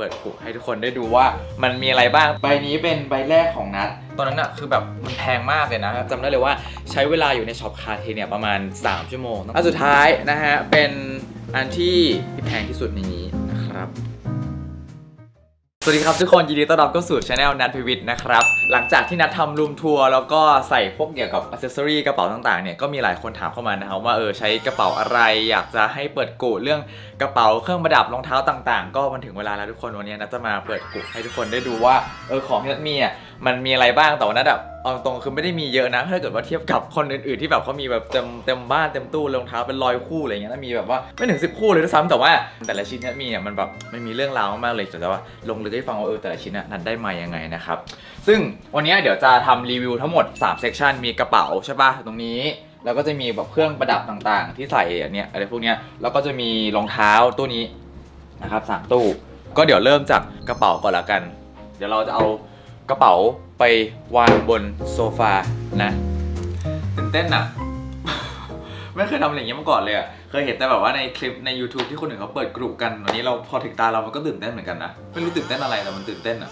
เปิดกุให้ทุกคนได้ดูว่ามันมีอะไรบ้าง ใบนี้เป็นใบแรกของนัด ตอนนั้นอะคือแบบมันแพงมากเลยนะจำได้เลยว่าใช้เวลาอยู่ในช็อปคาเทเนี่ยประมาณ 3 ชั่วโมงอันสุดท้ายนะฮะ เป็นอันที่แพงที่สุดในนี้นะครับ สวัสดีครับทุกคนยินดีต้อนรับเข้าสู่ช anel นัทพิวิทย์นะครับ หลังจากที่นัดทำรูมทัวร์แล้วก็ใส่พวกเกี่ยวกับอ c เซสซอรีกระเป๋าต่างๆเนี่ยก็มีหลายคนถามเข้ามานะครับว่าเออใช้กระเป๋าอะไร อยากจะให้เปิดกุเรื่องกระเป๋าเครื่องประดับรองเท้าต่างๆ ก็มันถึงเวลาแล้วทุกคนวันนี้นัดจะมาเปิดกุให้ทุกคนได้ดูว่าเออของที่นัดมีอะมันมีอะไรบ้างแต่ว่านัดแบบเอาตรงๆคือไม่ได้มีเยอะนะถ้าเกิดว่าเทียบกับคนอื่นๆที่แบบเขามีแบบเต็มเต็มบ้านเต็มตู้รองเท้าเป็นร้อยคู่อะไรเงี้ยแล้วมีแบบว่าไม่ถึง 10 คู่เลยด้วยซ้ำแต่ว่า แต่ละชิ้นเนี้มีอะมันแบบมันมีเรื่องราวมากเลยแต่ว่าลงลึกให้ฟังว่าเออแต่ละชิ้นน่ะนัดได้มายังไงนะครับซึ่งวันนี้เดี๋ยวจะทำรีวิวทั้งหมด3เซกชันมีกระเป๋าใช่ปะตรงนี้ แล้วก็จะมีแบบเครื่องประดับต่างๆ ที่ใส่อันเนี้ยอะไรพวกเนี้ยแล้วก็จะมีรองเท้าตู้นี้นะครับสามตู้ก็เดี๋ยวเริ่มจากกระเป๋าก่อนละกัน เดี๋ยวเราจะเอากระเป๋าไปวางบนโซฟานะตื่นเต้นอะไม่เคยทำอะไรอย่างเงี้ยมาก่อนเลยอะเคยเห็นแต่แบบว่าในคลิปใน YouTube ที่คนอื่นเขาเปิดกลุ่มกันวันนี้เราพอถึงตาเรามันก็ตื่นเต้นเหมือนกันนะไม่รู้ตื่นเต้นอะไรแต่มันตื่นเต้นอะ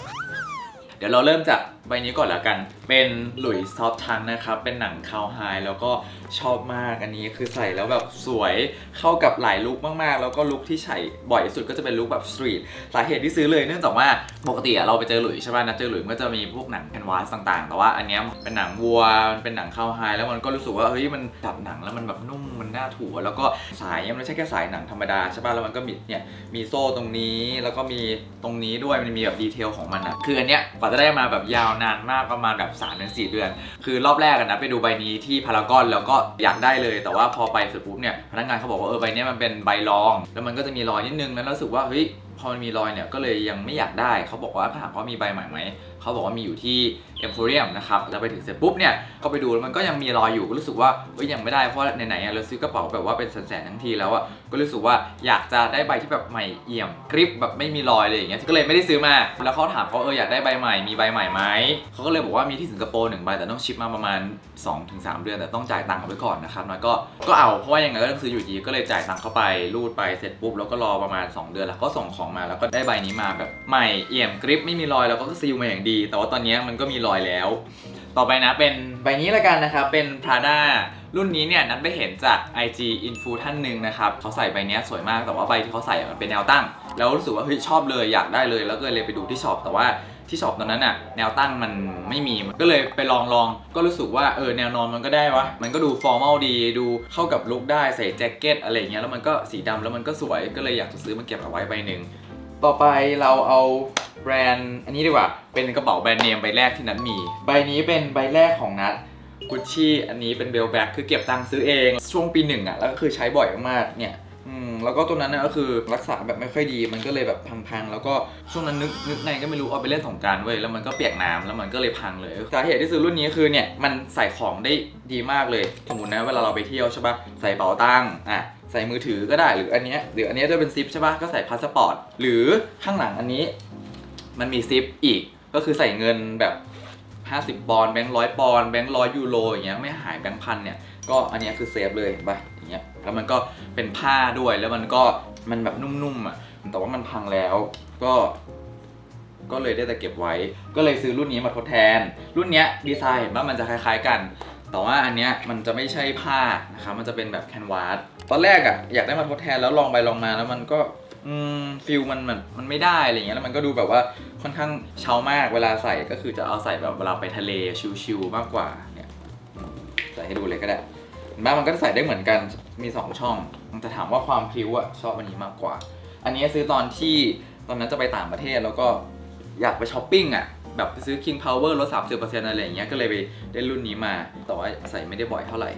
เดี๋ยวเราเริ่มจากใบนี้ก่อนละกัน เป็นหลุยส์ท็อปทันนะครับ เป็นหนังคาวไฮแล้วก็ชอบมาก อันนี้คือใส่แล้วแบบสวยเข้ากับหลายลุคมากๆ แล้วก็ลุคที่ใส่บ่อยที่สุดก็จะเป็นลุคแบบสตรีท สาเหตุที่ซื้อเลยเนื่องจากว่าปกติเราไปเจอหลุยใช่ป่ะนะเจอหลุยก็จะมีพวกหนังแคนวาสต่างๆ แต่ว่าอันเนี้ยเป็นหนังวัว มันเป็นหนังคาวไฮแล้วมันก็รู้สึกว่าเฮ้ยมันดับหนังแล้วมันแบบนุ่ม มันน่าถูแล้วก็สายยมันไม่ใช่แค่สายหนังธรรมดาใช่ป่ะ แล้วมันก็มีเนี่ยมีโซ่ตรงนี้ แล้วก็มีตรงนี้ด้วย มันมีแบบดีเทลของมันอะคืออันเนี้ยกว่าจะได้มาแบบยาวนานมากประมาณแบบ3าถึงสเดือน คือรอบแรกกันะไปดูใบนี้ที่พารากอนแล้วก็อยากได้เลย แต่ว่าพอไปเสร็จปุ๊บเนี่ยพนักงานเขาบอกว่าเออใบเนี้ยมันเป็นใบรอง แล้วมันก็จะมีรอยนิดนึงแล้วรู้สึกว่าเฮ้ยพอมันมีรอยเนี่ยก็เลยยังไม่อยากได้เขาบอกว่าถามว่ามีใบใหม่ไหมเขาบอกว่ามีอยู่ที่ Emporium นะครับแล้วไปถึงเสร็จปุ๊บเนี่ยก็ไปดูแล้วมันก็ยังมีรอยอยู่ก็รู้สึกว่าเอ้ยยังไม่ได้เพราะไหนๆเราซื้อกระเป๋าแบบว่าเป็นแสนๆทั้งทีแล้วอะก็รู้สึกว่าอยากจะได้ใบที่แบบใหม่เอี่ยมกริปแบบไม่มีรอยเลยอย่างเงี้ยก็เลยไม่ได้ซื้อมา แล้วเขาถามเขาเอออยากได้ใบใหม่มีใบใหม่ไหมเขาก็เลยบอกว่ามีที่สิงคโปร์หนึ่งใบแต่ต้องชิปมาประมาณ 2-3 เดือนแต่ต้องจ่ายตังค์เอาไว้ก่อนนะครับน้อยก็ก็เอาเพราะว่ายังไงก็ต้องซื้ออยู่ดีก็เลยจ่ายตังค์เข้าไปรูดไปเสร็จปุ๊บแล้วก็รอประมาณ 2 เดือนแล้วก็ส่งของมาแล้วก็ได้ใบนี้มาแบบใหม่เอี่ยมกริปไม่มีรอยแล้วก็ซีลมาอย่างดี แต่ว่าตอนนี้มันก็มีรอยแล้ว ต่อไปนะเป็นใบนี้ละกันนะครับ เป็น Prada รุ่นนี้เนี่ยนัดไปเห็นจาก IG Info ท่านหนึ่งนะครับเขาใส่ใบนี้สวยมากแต่ว่าใบที่เขาใส่มันเป็นแนวตั้ง แล้วรู้สึกว่าเฮ้ยชอบเลยอยากได้เลย แล้วก็เลยไปดูที่ช็อปแต่ว่าที่ช็อปตอนนั้นอะแนวตั้งมันไม่มีก็เลยไปลองลองก็รู้สึกว่าเออแนวนอนมันก็ได้วะมันก็ดูฟอร์ม l ลดีดูเข้ากับลุคได้ใส่แจ็คเก็ตอะไรเงี้ยแล้วมันก็สีดำแล้วมันก็สวยก็เลยอยากจะซื้อมาเก็บเอาไว้ใบหนึ่งต่อไปเราเอา แบรนด์อันนี้ดีกว่า เป็นกระเป๋าแบรนด์เนมใบแรกที่นัดมี ใบนี้เป็นใบแรกของนัดกุชชี่อันนี้เป็นเบลแบ็กคือเก็บตังค์ซื้อเอง ช่วงปีหนึ่งอะแล้วก็คือใช้บ่อยมากๆเนี่ยอืมแล้วก็ตัวนั้นน่ะก็คือรักษาแบบไม่ค่อยดี มันก็เลยแบบพังๆ แล้วก็ช่วงนั้นนึกนึกในก็ไม่รู้เอาไปเล่นสงกรารเว้ยแล้วมันก็เปียกน้ำแล้วมันก็เลยพังเลยสาเหตุที่ซื้อรุ่นนี้คือเนี่ยมันใส่ของได้ดีมากเลยสมมตินะเวลาเราไปเที่ยวใช่ปะใส่เป๋าตังค์อะใส่มือถือก็ได้หรืออันเนี้ยหรืออันเนี้ยจะเป็นซิปใช่ปะก็ใส่พาสปอร์ตหรือข้างหลังอันนี้ มันมีซิปอีก ก็คือใส่เงินแบบ 50 ปอนด์แบงค์ร้อยปอนด์แบงค์ร้อยยูโรอย่างเงี้ยไม่หายแบงค์พันเนี่ยก็อันเนี้ยคือเซฟเลยเห็นปะอย่างเงี้ยแล้วมันก็เป็นผ้าด้วยแล้วมันก็มันแบบนุ่มๆอะแต่ว่ามันพังแล้วก็ก็เลยได้แต่เก็บไว้ ก็เลยซื้อรุ่นนี้มาทดแทน รุ่นเนี้ยดีไซน์เห็นว่ามันจะคล้ายๆกัน แต่ว่าอันเนี้ยมันจะไม่ใช่ผ้านะครับ มันจะเป็นแบบแคนวาส ตอนแรกอะอยากได้มาทดแทนแล้วลองไปลองมาแล้วมันก็ อืมฟิลมันมันมันไม่ได้อะไรเงี้ยแล้วมันก็ดูแบบว่าค่อนข้างเช้ามากเวลาใส่ก็คือจะเอาใส่แบบเวลาไปทะเลชิลๆมากกว่าเนี่ยอืมใส่ให้ดูเลยก็ได้เห็นไหมมันก็ใส่ได้เหมือนกันมีสองช่องแต่ถามว่าความพริ้วอะชอบอันนี้มากกว่า อันนี้ซื้อตอนที่ตอนนั้นจะไปต่างประเทศแล้วก็อยากไปช้อปปิ้งอะแบบไปซื้อ King Power ลด30%อะไรอย่างเงี้ยก็เลยไปได้รุ่นนี้มาแต่ว่าใส่ไม่ได้บ่อยเท่าไหร่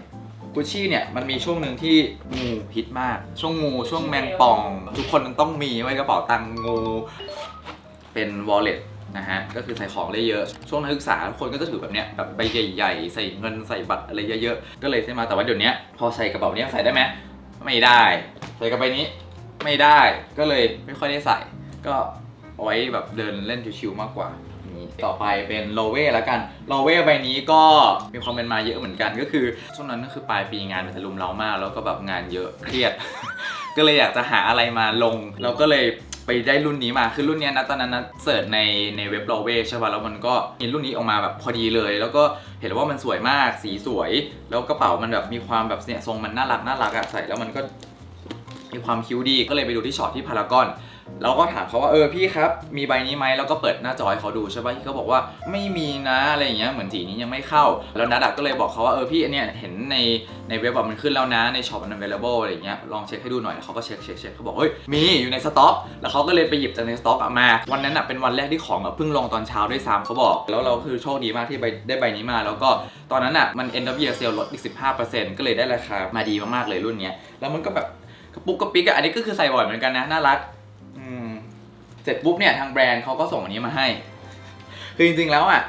กุชชี่เนี่ยมันมีช่วงหนึ่งที่งูฮิตมาก ช่วงงูช่วงแมงป่อง ทุกคนมันต้องมีไว้กระเป๋าตังค์งูเป็น wallet นะฮะก็คือใส่ของได้เยอะ ช่วงนักศึกษาทุกคนก็จะถือแบบเนี้ยแบบใบใหญ่ ๆ ใส่เงินใส่บัตรอะไรเยอะๆก็เลยซื้อมาแต่ว่าเดี๋ยวนี้พอใส่กระเป๋าเนี้ยใส่ได้ไหมไม่ได้ ใส่กระเป๋านี้ไม่ได้ก็เลยไม่ค่อยได้ใส่ ก็เอาไว้แบบเดินเล่นชิวๆมากกว่า นี่ต่อไปเป็นโลเว่แล้วกันโลเว่ใบนี้ก็มีความเป็นมาเยอะเหมือนกัน ก็คือช่วงนั้นก็คือปลายปีงานมันจะลุมเร้ามาก แล้วก็แบบงานเยอะเครียด ก็เลยอยากจะหาอะไรมาลงเราก็เลยไปได้รุ่นนี้มาคือรุ่นนี้นะตอนนั้นนะเสิร์ชในในเว็บโรเวใช่ป่ะแล้วมันก็มีรุ่นนี้ออกมาแบบพอดีเลย แล้วก็เห็นว่ามันสวยมากสีสวย แล้วกระเป๋ามันแบบมีความแบบเนี่ยทรงมันน่ารักน่ารักอะใส่แล้วมันก็มีความคิ้วดีก็เลยไปดูที่ช็อปที่พารากอน แล้วก็ถามเขาว่าเออพี่ครับ มีใบนี้ไหมแล้วก็เปิดหน้าจอให้เขาดูใช่ป่ะที่เขาบอกว่าไม่มีนะอะไรอย่างเงี้ยเหมือนสีนี้ยังไม่เข้า แล้วนัดก็เลยบอกเขาว่าเออพี่อันเนี้ยเห็นในในเว็บแบบมันขึ้นแล้วนะในช็อปมัน available อะไรอย่างเงี้ยลองเช็คให้ดูหน่อยเขาก็เช็คเช็คเช็คเขาบอกเฮ้ยมีอยู่ในสต็อกแล้วเขาก็เลยไปหยิบจากในสต็อกอะมา วันนั้นอะเป็นวันแรกที่ของเพิ่งลงตอนเช้าด้วยซ้ำเขาบอก แล้วเราคือโชคดีมากที่ไปได้ใบนี้มา แล้วก็ตอนนั้นอะมัน end of year sale ลดอีก15%ก็เลยได้ราคามาดีมากๆเลยรุ่นเนี้ยแล้วมันก็แบบกระปุกกระปิกอะอันนี้ก็คือใส่บ่อยเหมือนกันนะน่ารัก เสร็จปุ๊บเนี่ยทางแบรนด์เขาก็ส่งอันนี้มาให้ คือจริงๆแล้วอะ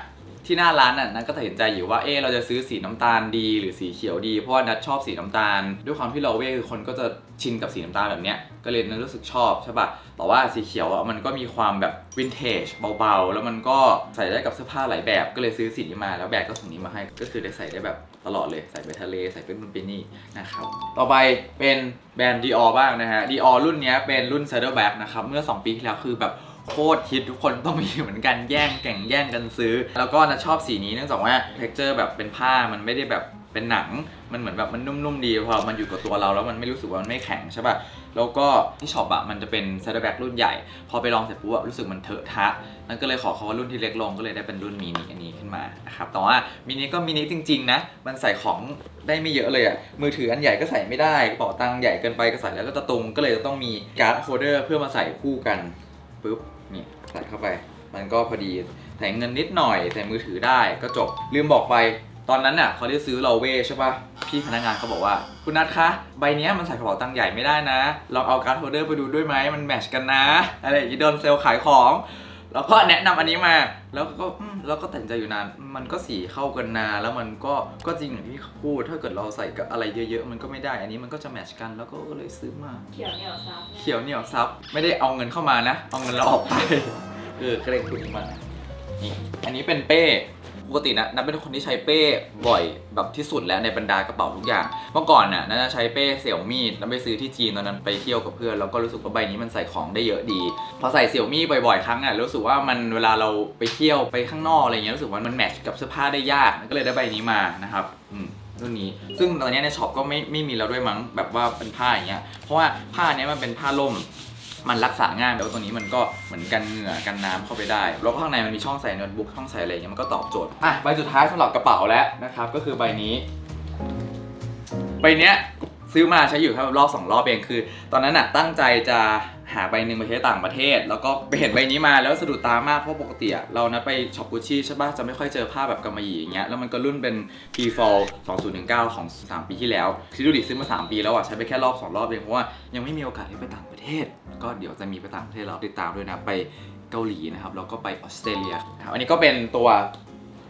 ที่หน้าร้านน่ะนัทก็ตัดสินใจอยู่ว่าเออเราจะซื้อสีน้ำตาลดี หรือสีเขียวดี เพราะว่านัทชอบสีน้ำตาล ด้วยความที่เราเว้คือคนก็จะชินกับสีน้ำตาลแบบเนี้ยก็เลยนัทรู้สึกชอบใช่ป่ะแต่ว่าสีเขียวอะมันก็มีความแบบวินเทจเบาๆ แล้วมันก็ใส่ได้กับเสื้อผ้าหลายแบบก็เลยซื้อสีนี้มาแล้วแบรนด์ก็ส่งนี้มาให้ ก็คือได้ใส่ได้แบบตลอดเลยใส่ไปทะเลใส่ไปนู่นไปนี่นะครับต่อไปเป็นแบรนด์ Dior บ้างนะฮะ Dior รุ่นเนี้ยเป็นรุ่น Saddleback นะครับเมื่อ 2 ปีที่แล้วคือแบบ โคตรฮิตทุกคนต้องมีเหมือนกันแย่งแก่งแย่งกันซื้อ แล้วก็นะชอบสีนี้เนื่องจากว่า texture แบบเป็นผ้ามันไม่ได้แบบเป็นหนัง มันเหมือนแบบมันนุ่มๆดีพอมันอยู่กับตัวเราแล้วมันไม่รู้สึกว่ามันไม่แข็งใช่ป่ะแล้วก็ที่ช็อปอะมันจะเป็น Saddleback รุ่นใหญ่ พอไปลองเสร็จปุ๊บอะรู้สึกมันเถอะทะนั่นก็เลยขอเขาว่ารุ่นที่เล็กลงก็เลยได้เป็นรุ่นมินิอันนี้ขึ้นมานะครับแต่ว่ามินิก็มินิจริงๆนะมันใส่ของได้ไม่เยอะเลยอะมือถืออันใหญ่ก็ใส่ไม่ได้กระเป๋าตังค์ใหญ่เกินไปก็ใส่แล้วก็จะตุงก็เลยจะต้องมีการ์ดโฮเดอร์เพื่อมาใส่คู่กันปุ๊บ ส่เข้าไป มันก็พอดีใส่เงินนิดหน่อยใส่มือถือได้ก็จบ ลืมบอกไปตอนนั้นน่ะเขาได้ซื้อเราเวใช่ป่ะพี่พนักงานเขาบอกว่า คุณนัทคะ ใบนี้มันใส่กระเป๋าตังค์ใหญ่ไม่ได้นะลองเอาการ์ดโฮลเดอร์ไปดูด้วยไหมมันแมชกันนะ อะไรอย่างงี้โดนเซลล์ขายของ แล้วก็แนะนำอันนี้มา แล้วก็อืมแล้วก็ตัดสินใจอยู่นาน มันก็สีเข้ากันนาแล้วมันก็ก็จริงอย่างที่เขาพูด ถ้าเกิดเราใส่กับอะไรเยอะๆ มันก็ไม่ได้ อันนี้มันก็จะแมทชกัน แล้วก็เลยซื้อมา เขียวเหนียวซับเขียวเหนียวซับ ไม่ได้เอาเงินเข้ามานะ เอาเงินเราออกไป เออก็เลยพูดนี้มานี่อันนี้เป็นเป้ ปกตินะนัทเป็นคนที่ใช้เป้บ่อยแบบที่สุดแล้วในบรรดากระเป๋าทุกอย่าง เมื่อก่อนน่ะนัทจะใช้เป้เสี่ยวมี่แล้วไปซื้อที่จีนตอนนั้นไปเที่ยวกับเพื่อนแล้วก็รู้สึกว่าใบนี้มันใส่ของได้เยอะดี พอใส่เสี่ยวมี่บ่อยๆ ครั้งอะรู้สึกว่ามันเวลาเราไปเที่ยวไปข้างนอกอะไรเงี้ยรู้สึกว่ามันแมทช์กับเสื้อผ้าได้ยากก็เลยได้ใบนี้มานะครับอืมรุ่นนี้ ซึ่งตอนนี้ในช็อปก็ไม่ไม่มีแล้วด้วยมั้งแบบว่าเป็นผ้าอย่างเงี้ยเพราะว่าผ้าเนี้ยมันเป็นผ้าล่ม มันรักษาง่ายแล้วตัวนี้มันก็เหมือนกันเหงื่อกันน้ำเข้าไปได้ แล้วก็ข้างในมันมีช่องใส่โน้ตบุ๊กช่องใส่อะไรอย่างเงี้ยมันก็ตอบโจทย์อะใบสุดท้ายสำหรับกระเป๋าแล้วนะครับก็คือใบนี้ใบเนี้ยซื้อมาใช้อยู่แค่รอบสองรอบเองคือ ตอนนั้นน่ะตั้งใจจะ หาใบหนึ่งไปใช้ต่างประเทศ แล้วก็ไปเห็นใบนี้มาแล้วสะดุดตามากเพราะปกติเรานัดไปช็อปกุชชี่ใช่ปะจะไม่ค่อยเจอผ้าแบบกำมะหยี่อย่างเงี้ยแล้วมันก็รุ่นเป็น P Fall 2019 ของ 3 ปีที่แล้วคิดดูดิซื้อมา 3 ปีแล้วอะใช้ไปแค่รอบ 2 รอบเองเพราะว่ายังไม่มีโอกาสได้ไปต่างประเทศ ก็เดี๋ยวจะมีไปต่างประเทศเราติดตามด้วยนะไปเกาหลีนะครับแล้วก็ไปออสเตรเลียครับอันนี้ก็เป็นตัว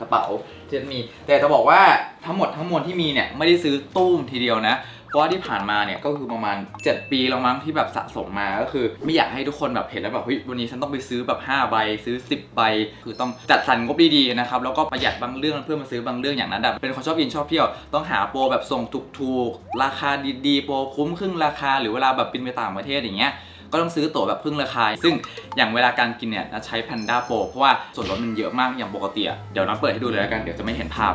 กระเป๋าที่มี แต่จะบอกว่าทั้งหมดทั้งมวลที่มีเนี่ยไม่ได้ซื้อตุ้มทีเดียวนะเพราะว่าที่ผ่านมาเนี่ยก็คือประมาณ 7 ปีแล้วมั้งที่แบบสะสมมาก็คือ ไม่อยากให้ทุกคนแบบเห็นแล้วแบบเฮ้ยวันนี้ฉันต้องไปซื้อแบบ5ใบซื้อ 10ใบคือต้องจัดสรรงบดีๆนะครับแล้วก็ประหยัดบางเรื่องเพื่อมาซื้อบางเรื่องอย่างนั้นแบบเป็นคนชอบกินชอบเที่ยวต้องหาโปรแบบส่งถูกๆราคาดีๆโปรคุ้มครึ่งราคา หรือเวลาแบบบินไปต่างประเทศอย่างเงี้ยก็ต้องซื้อตั๋วแบบครึ่งราคา ซึ่งอย่างเวลาการกินเนี่ยใช้ Panda Pro เพราะว่าส่วนลดมันเยอะมากอย่างปกติเดี๋ยวน้องเปิดให้ดูเลยแล้วกัน เดี๋ยวจะไม่เห็นภาพ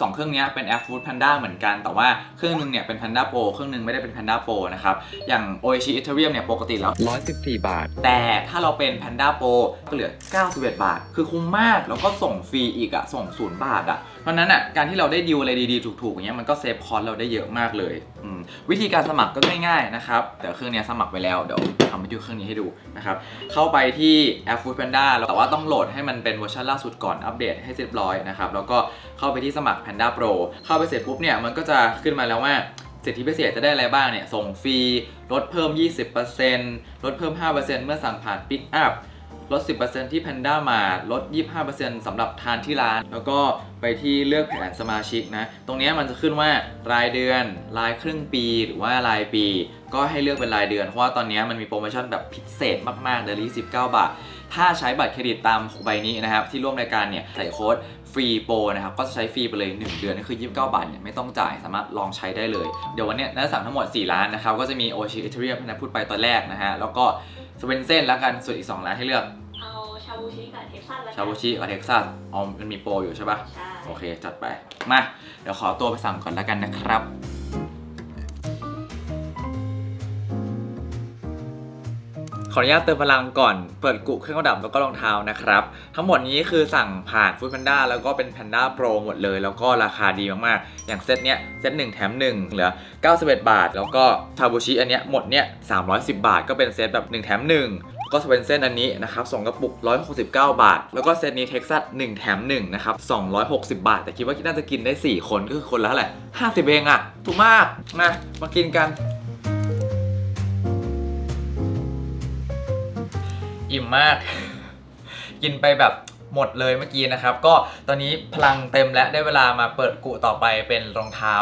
สองเครื่องเนี้ยเป็น Air Food Panda เหมือนกัน แต่ว่าเครื่องหนึงเนี่ยเป็น Panda Pro เครื่องหนึงไม่ได้เป็น Panda Pro นะครับ อย่าง Oishi Ethereum เนี่ยปกติแล้ว 114 บาท แต่ถ้าเราเป็น Panda Pro ก็เหลือ 91 บาท คือคุ้มมาก แล้วก็ส่งฟรีอีกอะส่งศูนย์บาทอะ เพราะนั้นอะการที่เราได้ดีลอะไรดีๆถูกๆอย่างเงี้ยมันก็เซฟคอสเราได้เยอะมากเลยอืมวิธีการสมัครก็ง่ายๆนะครับแต่เครื่องเนี้ยสมัครไปแล้วเดี๋ยวทำให้ดูเครื่องนี้ให้ดูนะครับเข้าไปที่แอป Food Panda แต่ว่าต้องโหลดให้มันเป็นเวอร์ชันล่าสุดก่อนอัปเดตให้เรียบร้อยนะครับแล้วก็เข้าไปที่สมัคร Panda Pro เข้าไปเสร็จปุ๊บเนี่ยมันก็จะขึ้นมาแล้วว่าสิทธิพิเศษจะได้อะไรบ้างเนี่ยส่งฟรีลดเพิ่ม 20%ลดเพิ่ม 5%เมื่อสั่งผ่าน Pick Up ลด 10%ที่ Panda มาลด 25%สำหรับทานที่ร้าน แล้วก็ไปที่เลือกแผนสมาชิกนะ ตรงนี้มันจะขึ้นว่ารายเดือน รายครึ่งปี หรือว่ารายปี ก็ให้เลือกเป็นรายเดือน เพราะว่าตอนนี้มันมีโปรโมชั่นแบบพิเศษมากๆเดือนละ29 บาท ถ้าใช้บัตรเครดิตตามใบนี้นะครับ ที่ร่วมรายการเนี่ยใส่โค้ดฟรีโปรนะครับ ก็จะใช้ฟรีไปเลย 1 เดือนก็คือ 29 บาทเนี่ยไม่ต้องจ่ายสามารถลองใช้ได้เลย เดี๋ยววันนี้นักสั่งทั้งหมด 4 ร้านนะครับ ก็จะมีโอชิเอเทเรียมที่นัทพูดไปตอนแรกนะฮะแล้วก็จะเปนเส้นแล้วกันส่วนอีก 2 ร้านให้เลือก บูชิกับเท็กซัสแล้วกันชาบูชิกับเท็กซัสอ๋อมันมีโปรอยู่ใช่ปะใช่โอเค จัดไป มา เดี๋ยวขอตัวไปสั่งก่อนแล้วกันนะครับ ขออนุญาตเติมพลังก่อน เปิดกุเครื่องประดับแล้วก็รองเท้านะครับ ทั้งหมดนี้คือสั่งผ่านฟู้ดแพนด้าแล้วก็เป็นแพนด้าโปรหมดเลย แล้วก็ราคาดีมาก ๆ อย่างเซตเนี้ยเซต1แถม1เหลือ 91 บาท แล้วก็ชาบูชิอันเนี้ยหมดเนี้ย310 บาท ก็เป็นเซตแบบ 1 แถม 1 ก็จะเปนเส้นอันนี้นะครับสองกระปุก 169 บาท แล้วก็เซตนี้เท็กซัส1แถม1นะครับ260 บาท แต่คิดว่าน่าจะกินได้ 4 คนก็คือคนละเท่าไหร่50 เองอะถูกมากมามากินกัน อิ่มมาก กินไปแบบหมดเลยเมื่อกี้นะครับ ก็ตอนนี้พลังเต็มและได้เวลามาเปิดกุต่อไปเป็นรองเท้า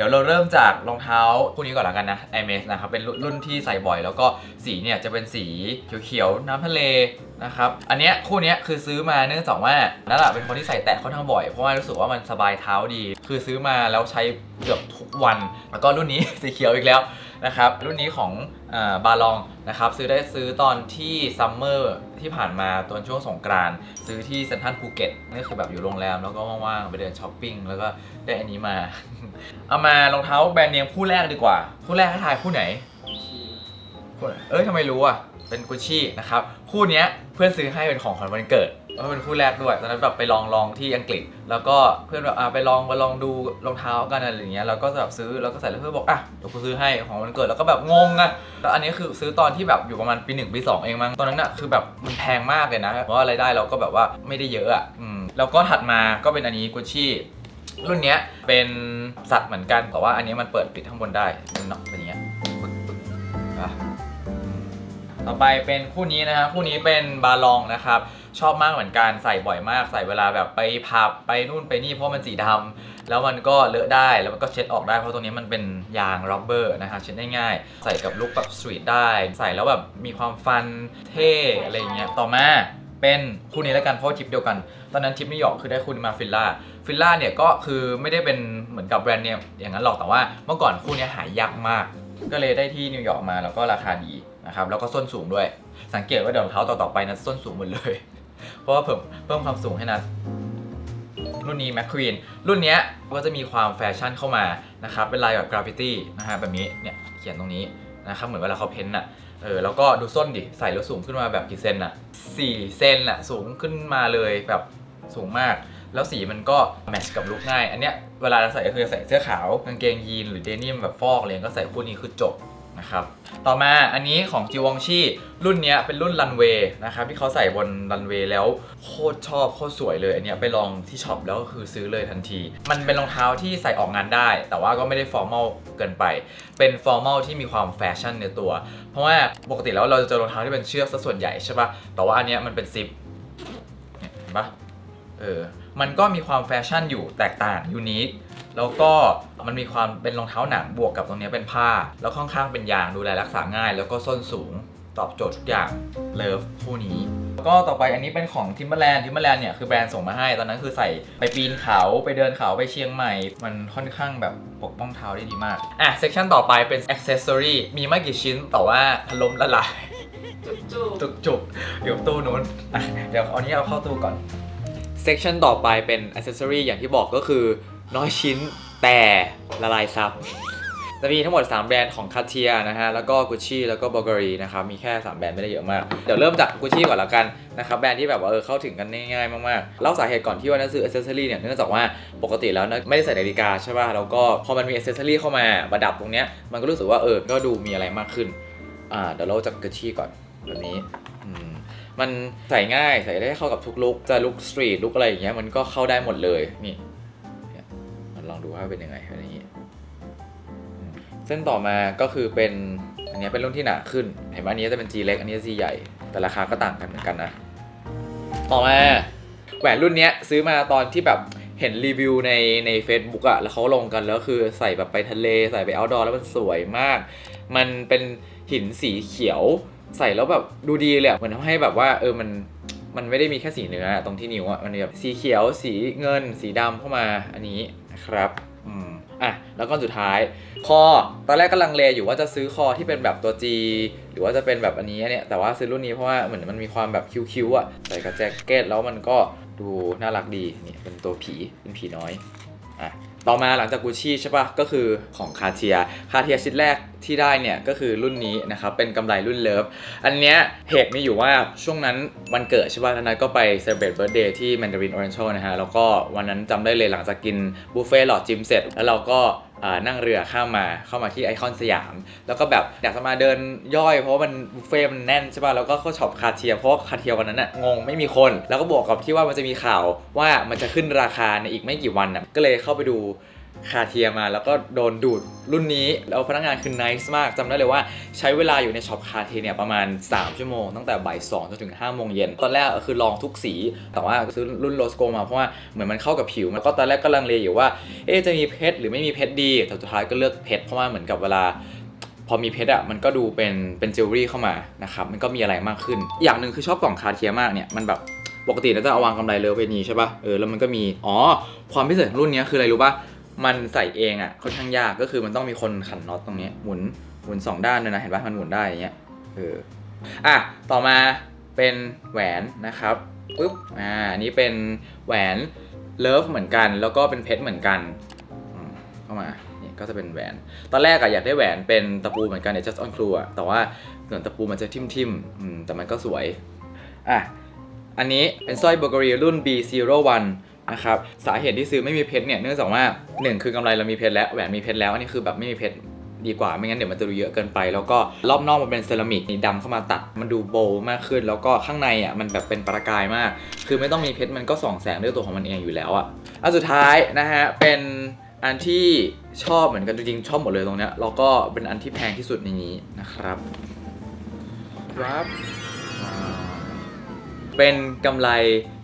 ดี๋ยวเราเริ่มจากรองเท้าคู่นี้ก่อนละกันนะ i m a x นะครับเป็นรุ่นรุ่นที่ใส่บ่อยแล้วก็สีเนี่ยจะเป็นสีเขียวๆน้ำทะเลนะครับอันเนี้ยคู่เนี้ยคือซื้อมาเนื่องจากว่านั่นแหละเป็นคนที่ใส่แตะค่อนข้างบ่อยเพราะว่ารู้สึกว่ามันสบายเท้าดี คือซื้อมาแล้วใช้เกือบทุกวัน แล้วก็รุ่นนี้ สีเขียวอีกแล้ว นะครับรุ่นนี้ของบาลองนะครับซื้อได้ซื้อตอนที่ซัมเมอร์ที่ผ่านมาตอนช่วงสงกรานซื้อที่เซนทรัลภูเก็ตนี่คือแบบอยู่โรงแรมแล้วก็ว่างๆไปเดินช้อปปิ้งแล้วก็ได้อันนี้มา เอามารองเท้าแบรนด์เนมคู่แรกดีกว่า คู่แรกให้ทายคู่ไหนคู่ไหนเอ้ยทำไมรู้อะ เป็นกุชชี่นะครับคู่เนี้ยเพื่อนซื้อให้เป็นของขวัญวันเกิดแล้วเป็นคู่แรกด้วยตอนนั้นแบบไปลองลองที่อังกฤษ แล้วก็เพื่อนแบบอะไปลองมาลองดูรองเท้ากันอะไรอย่างเงี้ยแล้วก็แบบซื้อแล้วก็ใส่แล้วเพื่อนบอกอะเดี๋ยวกูซื้อให้ของวันเกิดแล้วก็แบบงงอะแล้วอันนี้คือซื้อตอนที่แบบอยู่ประมาณปีหนึ่งปีสองเองมั้งตอนนั้นอะคือแบบมันแพงมากเลยนะเพราะว่ารายได้เราก็แบบว่าไม่ได้เยอะอะอืมแล้วก็ถัดมาก็เป็นอันนี้กุชชี่รุ่นเนี้ยเป็นสัตว์เหมือนกันแต่ว่าอันนี้มันเปิดปิดข้างบนได้นเนาะเป็นอย่างเงี้ยปึ๊กปึ๊กอะ ต่อไปเป็นคู่นี้นะฮะคู่นี้เป็นบาลองนะครับ ชอบมากเหมือนกันใส่บ่อยมากใส่เวลาแบบไปผับไปนู่นไปนี่เพราะมันสีดำแล้วมันก็เลอะได้แล้วมันก็เช็ดออกได้เพราะตรงนี้มันเป็นยางร็อบเบอร์นะฮะเช็ดได้ง่าย ใส่กับลุคแบบสตรีทได้ ใส่แล้วแบบมีความฟันเท่อะไรเงี้ยต่อมาเป็นคู่นี้แล้วกันเพราะทิปเดียวกัน ตอนนั้นทิปนิวยอร์กคือได้คู่นี้มาฟิลล่าฟิลล่าเนี่ยก็คือไม่ได้เป็นเหมือนกับแบรนด์เนี่ยอย่างนั้นหรอกแต่ว่าเมื่อก่อนคู่นี้หายากมาก ก็เลยได้ที่นิวยอร์กมาแล้วก็ราคาดี นะครับแล้วก็ส้นสูงด้วย สังเกตว่าเดี๋ยวรองเท้าต่อๆไปนะส้นสูงหมดเลย เพราะว่าเพิ่มเพิ่มความสูงให้นะรุ่นนี้แมคควีนรุ่นเนี้ยก็จะมีความแฟชั่นเข้ามานะครับเป็นลายแบบกราฟิตี้นะฮะแบบนี้เนี่ยเขียนตรงนี้นะครับเหมือนเวลาเขาเพ้นท์อะเออแล้วก็ดูส้นดิใส่แล้วสูงขึ้นมาแบบกี่เซนอะ4เซนอะสูงขึ้นมาเลยแบบสูงมาก แล้วสีมันก็แมทช์กับลุคง่าย อันเนี้ยเวลาเราใส่ก็คือใส่เสื้อขาวกางเกงยีนหรือเดนิมแบบฟอกอะไรก็ใส่คู่นี้คือจบ นะครับ ต่อมาอันนี้ของจิวองชีรุ่นนี้เป็นรุ่นรันเวย์นะครับที่เขาใส่บนรันเวย์แล้วโคตรชอบโคตรสวยเลย อันนี้ไปลองที่ช็อปแล้วก็คือซื้อเลยทันที มันเป็นรองเท้าที่ใส่ออกงานได้ แต่ว่าก็ไม่ได้ฟอร์มอลเกินไป เป็นฟอร์มอลที่มีความแฟชั่นในตัว เพราะว่าปกติแล้วเราจะเจอรองเท้าที่เป็นเชือกซะส่วนใหญ่ใช่ปะแต่ว่าอันนี้มันเป็นซิปเนี่ยเห็นปะเออ มันก็มีความแฟชั่นอยู่แตกต่างยูนิคแล้วก็มันมีความเป็นรองเท้าหนังบวกกับตรงเนี้ยเป็นผ้า แล้วข้างๆเป็นยางดูแลรักษาง่าย แล้วก็ส้นสูงตอบโจทย์ทุกอย่างเลิฟคู่นี้ก็ต่อไปอันนี้เป็นของทิมเบอร์แลนด์ทิมเบอร์แลนด์เนี่ยคือแบรนด์ส่งมาให้ ตอนนั้นคือใส่ไปปีนเขาไปเดินเขาไปเชียงใหม่ มันค่อนข้างแบบปกป้องเท้าได้ดีมาก อะเซกชันต่อไปเป็นอ c เซสซอรีมีไม่กี่ชิ้นแต่ว่าถล่มละลายจุกจุกจุกจุกๆเดี๋ยวตู้นู้นอะเดี๋ยวเอานี้เอาเข้าตู้ก่อน เซ c ชันต่อไปเป็นอ c เซสซอรีอย่างที่บอกก็คือ น้อยชิ้นแต่ละลายซับ จะมีทั้งหมด 3 แบรนด์ของคาเทียนะฮะ แล้วก็กุชชี่แล้วก็บ u ล g รีนะครับ มีแค่ 3 แบรนด์ไม่ได้เยอะมาก เดี๋ยวเริ่มจากกุชชี่ก่อนละกันนะครับ แบรนด์ที่แบบว่าเออเข้าถึงกันง่ายๆ มากๆ เล่าสาเหตุก่อนที่ว่านั้นซื้ออ c เซสซอรีเนี่ยเนื่องจากว่าปกติแล้วนะไม่ได้ใส่นาฬิกาใช่ป่ะ แล้วก็พอมันมีอ c เซสซอรีเข้ามาประดับตรงเนี้ย มันก็รู้สึกว่าเออ ก็ดูมีอะไรมากขึ้น อ่า เดี๋ยวเราจากกุชชี่ก่อนแบบนี้อืม มันใส่ง่ายใส่ได้เข้ากับทุกลุคจะลุคสตรีทลุคอะไรอย่างเงี้ยมันก็เข้าได้หมดเลยนี่มันลองดูว่าเป็นยังไงเป็นอย่างงี้เส้นต่อมาก็คือเป็นอันนี้เป็นรุ่นที่หนาขึ้น เห็นไหมอันนี้จะเป็น G เล็กอันนี้ G ใหญ่ แต่ราคาก็ต่างกันเหมือนกันนะ ต่อมาแหวนรุ่นเนี้ยซื้อมาตอนที่แบบเห็นรีวิวในใน a c e b o o k อะแล้วเขาลงกันแล้วคือใส่แบบไปทะเลใส่ไป outdoor แล้วมันสวยมาก มันเป็นหินสีเขียว ใส่แล้วแบบดูดีเลยอะเหมือนทำให้แบบว่าเออมันมันไม่ได้มีแค่สีเนื้ออะตรงที่นิ้วอะมันมีแบบสีเขียวสีเงิน สีดำเข้ามาอันนี้นะครับอืมอะแล้วก็สุดท้าย คอตอนแรกก็ลังเลอยู่ว่าจะซื้อคอที่เป็นแบบตัว G หรือว่าจะเป็นแบบอันนี้เนี่ยแต่ว่าซื้อรุ่นนี้เพราะว่าเหมือนมันมีความแบบคิ้วๆอะใส่กับแจ็คเก็ตแล้วมันก็ดูน่ารักดีนี่เป็นตัวผีเป็นผีน้อยอะต่อมาหลังจากกูชี่ใช่ปะก็คือของคาเทียคาเทียชิ้นแรกที่ได้เนี่ยก็คือรุ่นนี้นะครับเป็นกำไรรุ่นเลิฟอันเนี้ยเหตุมีอยู่ว่าช่วงนั้นวันเกิดใช่ป่ะแล้วนัทก็ไป celebrate birthday ที่ Mandarin Oriental นะฮะแล้วก็วันนั้นจำได้เลยหลังจากกินบุฟเฟ่หลอดจิมเสร็จ แล้วเราก็นั่งเรือข้ามมาเข้ามาที่ไอคอนสยาม แล้วก็แบบอยากจะมาเดินย่อยเพราะว่ามันบุฟเฟ่มันแน่นใช่ป่ะแล้วก็เข้าช็อปคาเทียเพราะคาเทียวันนั้นน่ะงงไม่มีคน แล้วก็บวกกับที่ว่ามันจะมีข่าวว่ามันจะขึ้นราคาในอีกไม่กี่วันน่ะก็เลยเข้าไปดู คาเทียมาแล้วก็โดนดูดรุ่นนี้แล้วพนักงานคือ nice มากจำได้เลยว่าใช้เวลาอยู่ในช็อปคาเทียเนี่ยประมาณ 3 ชั่วโมง ตั้งแต่บ่าย2จนถึง5โมงเย็น ตอนแรกคือลองทุกสี แต่ว่าซื้อรุ่นโรสโกมาเพราะว่าเหมือนมันเข้ากับผิวแล้วก็ตอนแรกก็ลังเลอยู่ว่าเอ๊จะมีเพชรหรือไม่มีเพชรดี แต่สุดท้ายก็เลือกเพชรเพราะว่าเหมือนกับเวลาพอมีเพชรอะมันก็ดูเป็นเป็นจิวเวลรี่เข้ามานะครับมันก็มีอะไรมากขึ้น อย่างหนึ่งคือชอบกล่องคาเทียมากเนี่ยมันแบบปกติเราจะเอาวางกำไรเลิฟไปนี้ใช่ป่ะ เออ แล้วมันก็มี อ๋อ ความพิเศษของรุ่นนี้คืออะไรรู้ป่ะ มันใส่เองอะค่อนข้างยากก็คือมันต้องมีคนขันน็อตตรงนี้หมุนหมุนสองด้านเลยนะเห็นป่ะมันหมุนได้อย่างเงี้ยเอออะต่อมาเป็นแหวนนะครับปุ๊บอ่าอันนี้เป็นแหวนเลิฟเหมือนกัน แล้วก็เป็นเพชรเหมือนกันเข้ามานี่ก็จะเป็นแหวน ตอนแรกอะอยากได้แหวนเป็นตะปูเหมือนกันเนี่ย just on clue อะแต่ว่าเหมือนตะปูมันจะทิ่มทิมๆแต่มันก็สวยอะอันนี้เป็นสร้อยเบเกอรี่รุ่น B01 นะครับสาเหตุที่ซื้อไม่มีเพชรเนี่ยเนื่องจากว่า 1 คือกำไรเรามีเพชรแล้วแหวนมีเพชรแล้วอันนี้คือแบบไม่มีเพชรดีกว่าไม่งั้นเดี๋ยวมันจะดูเยอะเกินไป แล้วก็รอบนอกมันเป็นเซรามิกนี่ดำเข้ามาตัดมันดูโบว์มากขึ้น แล้วก็ข้างในอะมันแบบเป็นประกายมาก คือไม่ต้องมีเพชรมันก็ส่องแสงด้วยตัวของมันเองอยู่แล้วอะอันสุดท้ายนะฮะเป็นอันที่ชอบเหมือนกันจริงๆชอบหมดเลยตรงเนี้ยแล้วก็เป็นอันที่แพงที่สุดในนี้นะครับครับ เป็นกำไร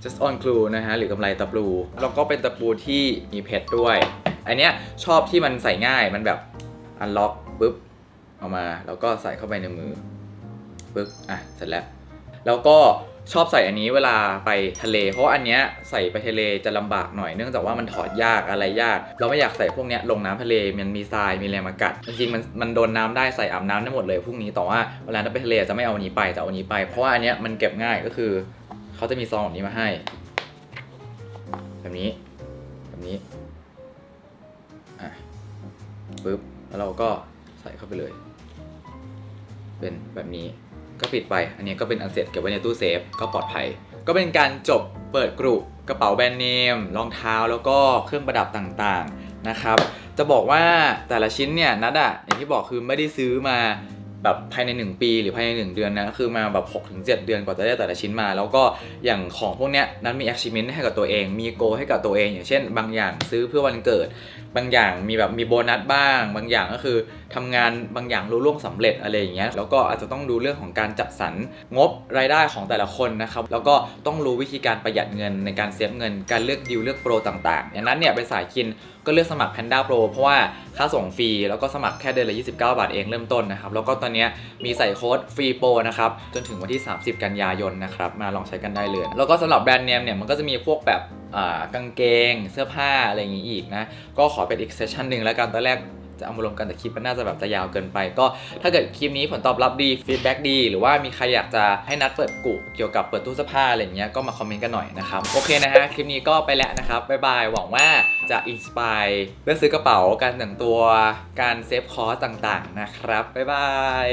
just on clue นะฮะหรือกำไรตะปูแล้วก็เป็นตะปูที่มีเพชรด้วย อันเนี้ยชอบที่มันใส่ง่ายมันแบบอันล็อกปุ๊บเอามาแล้วก็ใส่เข้าไปในมือปึ๊บอะเสร็จแล้ว แล้วก็ชอบใส่อันนี้เวลาไปทะเล เพราะอันเนี้ยใส่ไปทะเลจะลำบากหน่อยเนื่องจากว่ามันถอดยากอะไรยาก เราไม่อยากใส่พวกเนี้ยลงน้ำทะเลมันมีทรายมีแรงมากัด จริงๆมันมันโดนน้ำได้ใส่อาบน้ำได้หมดเลยพวกนี้แต่ว่าเวลาไปทะเลจะไม่เอาอันนี้ไปจะเอาอันนี้ไป เพราะว่าอันเนี้ยมันเก็บง่ายก็คือ เขาจะมีซองแบบนี้มาให้ แบบนี้ แบบนี้ อะปึ๊บ แล้วเราก็ใส่เข้าไปเลย เป็นแบบนี้ ก็ปิดไป อันนี้ก็เป็นอันเสร็จเก็บไว้ในตู้เซฟ ก็ปลอดภัย ก็เป็นการจบเปิดกรุกระเป๋าแบรนด์เนม รองเท้า แล้วก็เครื่องประดับต่างๆ นะครับ จะบอกว่าแต่ละชิ้นเนี่ยนัดอะอย่างที่บอกคือไม่ได้ซื้อมา แบบภายใน 1 ปีหรือภายใน 1 เดือนนะคือมาแบบ6ถึงเเดือนกว่าจะได้แต่ละชิ้นมา แล้วก็อย่างของพวกเนี้ยนั้นมี achievement ให้กับตัวเอง มีโกให้กับตัวเอง อย่างเช่น บางอย่างซื้อเพื่อวันเกิด บางอย่างมีแบบมีโบนัสบ้าง บางอย่างก็คือ ทำงานบางอย่างรู้ล่วงสำเร็จอะไรอย่างเงี้ยแล้วก็อาจจะต้องดูเรื่องของการจัดสรรงบรายได้ของแต่ละคนนะครับแล้วก็ต้องรู้วิธีการประหยัดเงินในการเซฟเงิน การเลือกดีลเลือกโปรต่างๆอย่างนั้นเนี่ยเป็นสายคินก็เลือกสมัคร Panda Pro เพราะว่าค่าส่งฟรี แล้วก็สมัครแค่เดือนละ 29 บาทเองเริ่มต้นนะครับ แล้วก็ตอนนี้มีใส่โค้ดฟรีโปรนะครับ จนถึงวันที่ 30 กันยายนนะครับ มาลองใช้กันได้เลย แล้วก็สำหรับแบรนด์เนมเนี่ย มันก็จะมีพวกแบบกางเกง เสื้อผ้าอะไรอย่างงี้อีกนะ ก็ขอเป็นอีกเซสชันหนึ่งแล้วกันตอนแรก จะเอามารวมกันแต่คลิปมันน่าจะแบบจะยาวเกินไป ก็ถ้าเกิดคลิปนี้ผลตอบรับดีฟีดแบ็กดี หรือว่ามีใครอยากจะให้นัดเปิดกุเกี่ยวกับเปิดตู้เสื้อผ้าอะไรเงี้ยก็มาคอมเมนต์กันหน่อยนะครับโอเคนะฮะคลิปนี้ก็ไปแล้วนะครับบ๊ายบายหวังว่าจะอินสปายเรื่องซื้อกระเป๋าการแต่งตัวการเซฟคอสต่างๆนะครับบ๊ายบาย